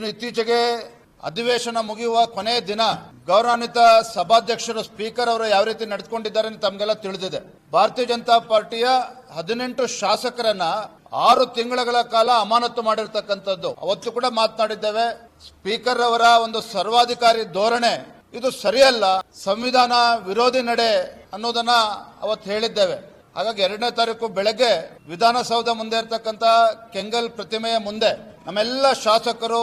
ಇನ್ನು ಇತ್ತೀಚೆಗೆ ಅಧಿವೇಶನ ಮುಗಿಯುವ ಕೊನೆಯ ದಿನ ಗೌರವಾನ್ವಿತ ಸಭಾಧ್ಯಕ್ಷರು, ಸ್ಪೀಕರ್ ಅವರು ಯಾವ ರೀತಿ ನಡೆದುಕೊಂಡಿದ್ದಾರೆ ಅಂತ ತಮಗೆಲ್ಲ ತಿಳಿದಿದೆ. ಭಾರತೀಯ ಜನತಾ ಪಾರ್ಟಿಯ ಹದಿನೆಂಟು ಶಾಸಕರನ್ನ ಆರು ತಿಂಗಳ ಕಾಲ ಅಮಾನತು ಮಾಡಿರ್ತಕ್ಕಂಥದ್ದು. ಅವತ್ತು ಕೂಡ ಮಾತನಾಡಿದ್ದೇವೆ, ಸ್ಪೀಕರ್ ಅವರ ಒಂದು ಸರ್ವಾಧಿಕಾರಿ ಧೋರಣೆ. ಇದು ಸರಿಯಲ್ಲ, ಸಂವಿಧಾನ ವಿರೋಧಿ ನಡೆ ಅನ್ನೋದನ್ನ ಅವತ್ತು ಹೇಳಿದ್ದೇವೆ. ಹಾಗಾಗಿ ಎರಡನೇ ತಾರೀಕು ಬೆಳಗ್ಗೆ ವಿಧಾನಸೌಧ ಮುಂದೆ ಇರತಕ್ಕಂತ ಕೆಂಗಲ್ ಪ್ರತಿಮೆಯ ಮುಂದೆ ನಮ್ಮೆಲ್ಲ ಶಾಸಕರು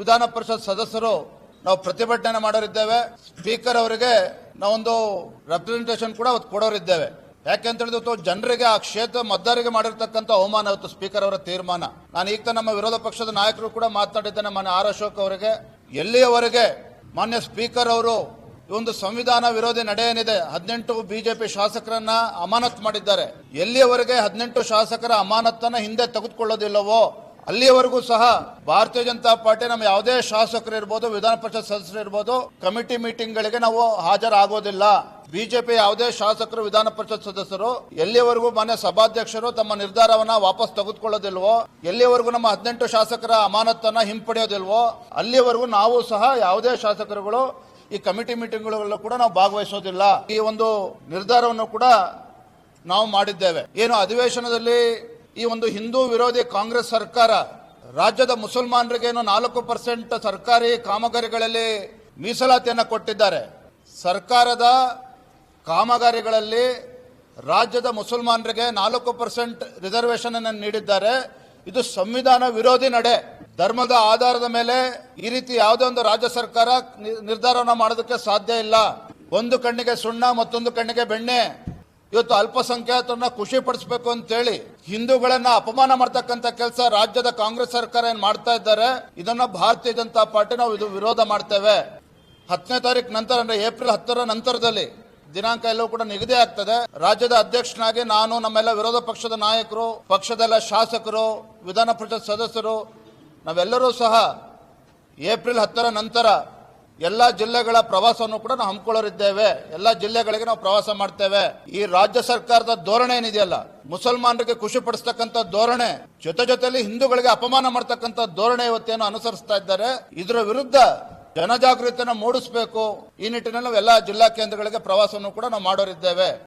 ವಿಧಾನ ಪರಿಷತ್ ಸದಸ್ಯರು ನಾವು ಪ್ರತಿಭಟನೆ ಮಾಡೋರಿದ್ದೇವೆ. ಸ್ಪೀಕರ್ ಅವರಿಗೆ ನಾವೊಂದು ರೆಪ್ರೆಸೆಂಟೇಷನ್ ಕೂಡ ಅವತ್ತು ಕೊಡೋರಿದ್ದೇವೆ. ಯಾಕೆಂತ ಹೇಳಿದ್ರೆ ಜನರಿಗೆ ಆ ಕ್ಷೇತ್ರ ಮತದಾರರಿಗೆ ಮಾಡಿರ್ತಕ್ಕಂಥ ಅವಮಾನ ಇವತ್ತು ಸ್ಪೀಕರ್ ಅವರ ತೀರ್ಮಾನ. ನಾನು ಈಗ ನಮ್ಮ ವಿರೋಧ ಪಕ್ಷದ ನಾಯಕರು ಕೂಡ ಮಾತನಾಡಿದ್ದೇನೆ ಮಾನ್ಯ ಆರ್ ಅಶೋಕ್ ಅವರಿಗೆ. ಎಲ್ಲಿಯವರೆಗೆ ಮಾನ್ಯ ಸ್ಪೀಕರ್ ಅವರು ಈ ಒಂದು ಸಂವಿಧಾನ ವಿರೋಧಿ ನಡೆ ಏನಿದೆ, ಹದಿನೆಂಟು ಬಿಜೆಪಿ ಶಾಸಕರನ್ನ ಅಮಾನತ್ ಮಾಡಿದ್ದಾರೆ. ಎಲ್ಲಿಯವರೆಗೆ ಹದಿನೆಂಟು ಶಾಸಕರ ಅಮಾನತನ್ನ ಹಿಂದೆ ತೆಗೆದುಕೊಳ್ಳೋದಿಲ್ಲವೋ ಅಲ್ಲಿಯವರೆಗೂ ಸಹ ಭಾರತೀಯ ಜನತಾ ಪಾರ್ಟಿ ನಮ್ಮ ಯಾವುದೇ ಶಾಸಕರು ಇರ್ಬೋದು, ವಿಧಾನ ಪರಿಷತ್ ಸದಸ್ಯರು ಇರ್ಬೋದು, ಕಮಿಟಿ ಮೀಟಿಂಗ್ ಗಳಿಗೆ ನಾವು ಹಾಜರಾಗೋದಿಲ್ಲ. ಬಿಜೆಪಿ ಯಾವುದೇ ಶಾಸಕರು, ವಿಧಾನ ಪರಿಷತ್ ಸದಸ್ಯರು ಎಲ್ಲಿಯವರೆಗೂ ಮಾನ್ಯ ಸಭಾಧ್ಯಕ್ಷರು ತಮ್ಮ ನಿರ್ಧಾರವನ್ನ ವಾಪಸ್ ತೆಗೆದುಕೊಳ್ಳೋದಿಲ್ವೋ, ಎಲ್ಲಿಯವರೆಗೂ ನಮ್ಮ ಹದಿನೆಂಟು ಶಾಸಕರ ಅಮಾನತನ್ನ ಹಿಂಪಡೆಯೋದಿಲ್ವೋ ಅಲ್ಲಿಯವರೆಗೂ ನಾವು ಸಹ ಯಾವುದೇ ಶಾಸಕರುಗಳು ಈ ಕಮಿಟಿ ಮೀಟಿಂಗ್ಗಳಲ್ಲೂ ಕೂಡ ನಾವು ಭಾಗವಹಿಸೋದಿಲ್ಲ. ಈ ಒಂದು ನಿರ್ಧಾರವನ್ನು ಕೂಡ ನಾವು ಮಾಡಿದ್ದೇವೆ. ಏನು ಅಧಿವೇಶನದಲ್ಲಿ ಈ ಒಂದು ಹಿಂದೂ ವಿರೋಧಿ ಕಾಂಗ್ರೆಸ್ ಸರ್ಕಾರ ರಾಜ್ಯದ ಮುಸಲ್ಮಾನರಿಗೇನು ನಾಲ್ಕು ಪರ್ಸೆಂಟ್ ಸರ್ಕಾರಿ ಕಾಮಗಾರಿಗಳಲ್ಲಿ ಮೀಸಲಾತಿಯನ್ನು ಕೊಟ್ಟಿದ್ದಾರೆ. ಸರ್ಕಾರದ ಕಾಮಗಾರಿಗಳಲ್ಲಿ ರಾಜ್ಯದ ಮುಸಲ್ಮಾನರಿಗೆ ನಾಲ್ಕು ಪರ್ಸೆಂಟ್ ರಿಸರ್ವೇಶನ್ ಅನ್ನು ನೀಡಿದ್ದಾರೆ. ಇದು ಸಂವಿಧಾನ ವಿರೋಧಿ ನಡೆ. ಧರ್ಮದ ಆಧಾರದ ಮೇಲೆ ಈ ರೀತಿ ಯಾವುದೇ ಒಂದು ರಾಜ್ಯ ಸರ್ಕಾರ ನಿರ್ಧಾರವನ್ನು ಮಾಡೋದಕ್ಕೆ ಸಾಧ್ಯ ಇಲ್ಲ. ಒಂದು ಕಣ್ಣಿಗೆ ಸುಣ್ಣ, ಮತ್ತೊಂದು ಕಣ್ಣಿಗೆ ಬೆಣ್ಣೆ. ಇವತ್ತು ಅಲ್ಪಸಂಖ್ಯಾತರನ್ನ ಖುಷಿ ಪಡಿಸಬೇಕು ಅಂತೇಳಿ ಹಿಂದೂಗಳನ್ನ ಅಪಮಾನ ಮಾಡ್ತಕ್ಕಂತ ಕೆಲಸ ರಾಜ್ಯದ ಕಾಂಗ್ರೆಸ್ ಸರ್ಕಾರ ಏನ್ ಮಾಡ್ತಾ ಇದ್ದಾರೆ, ಇದನ್ನ ಭಾರತೀಯ ಜನತಾ ಪಾರ್ಟಿ ನಾವು ಇದು ವಿರೋಧ ಮಾಡ್ತೇವೆ. ಹತ್ತನೇ ತಾರೀಕು ನಂತರ ಅಂದ್ರೆ ಏಪ್ರಿಲ್ ಹತ್ತರ ನಂತರದಲ್ಲಿ ದಿನಾಂಕ ಎಲ್ಲವೂ ಕೂಡ ನಿಗದಿ ಆಗ್ತದೆ. ರಾಜ್ಯದ ಅಧ್ಯಕ್ಷನಾಗಿ ನಾನು, ನಮ್ಮೆಲ್ಲ ವಿರೋಧ ಪಕ್ಷದ ನಾಯಕರು, ಪಕ್ಷದೆಲ್ಲ ಶಾಸಕರು, ವಿಧಾನ ಪರಿಷತ್ ಸದಸ್ಯರು, ನಾವೆಲ್ಲರೂ ಸಹ ಏಪ್ರಿಲ್ ಹತ್ತರ ನಂತರ ಎಲ್ಲ ಜಿಲ್ಲೆಗಳ ಪ್ರವಾಸವನ್ನು ಕೂಡ ನಾವು ಹಮ್ಮಿಕೊಳ್ಳೋರಿದ್ದೇವೆ. ಎಲ್ಲ ಜಿಲ್ಲೆಗಳಿಗೆ ನಾವು ಪ್ರವಾಸ ಮಾಡ್ತೇವೆ. ಈ ರಾಜ್ಯ ಸರ್ಕಾರದ ಧೋರಣೆ ಏನಿದೆಯಲ್ಲ, ಮುಸಲ್ಮಾನರಿಗೆ ಖುಷಿ ಪಡಿಸ್ತಕ್ಕಂಥ ಧೋರಣೆ, ಜೊತೆ ಜೊತೆಯಲ್ಲಿ ಹಿಂದೂಗಳಿಗೆ ಅಪಮಾನ ಮಾಡ್ತಕ್ಕಂಥ ಧೋರಣೆ ಇವತ್ತೇನು ಅನುಸರಿಸ್ತಾ ಇದ್ದಾರೆ. ಇದರ ವಿರುದ್ಧ ಜನಜಾಗೃತಿಯನ್ನು ಮೂಡಿಸಬೇಕು. ಈ ನಿಟ್ಟಿನಲ್ಲಿ ನಾವು ಎಲ್ಲ ಜಿಲ್ಲಾ ಕೇಂದ್ರಗಳಿಗೆ ಪ್ರವಾಸವನ್ನು ಕೂಡ ನಾವು ಮಾಡೋರಿದ್ದೇವೆ.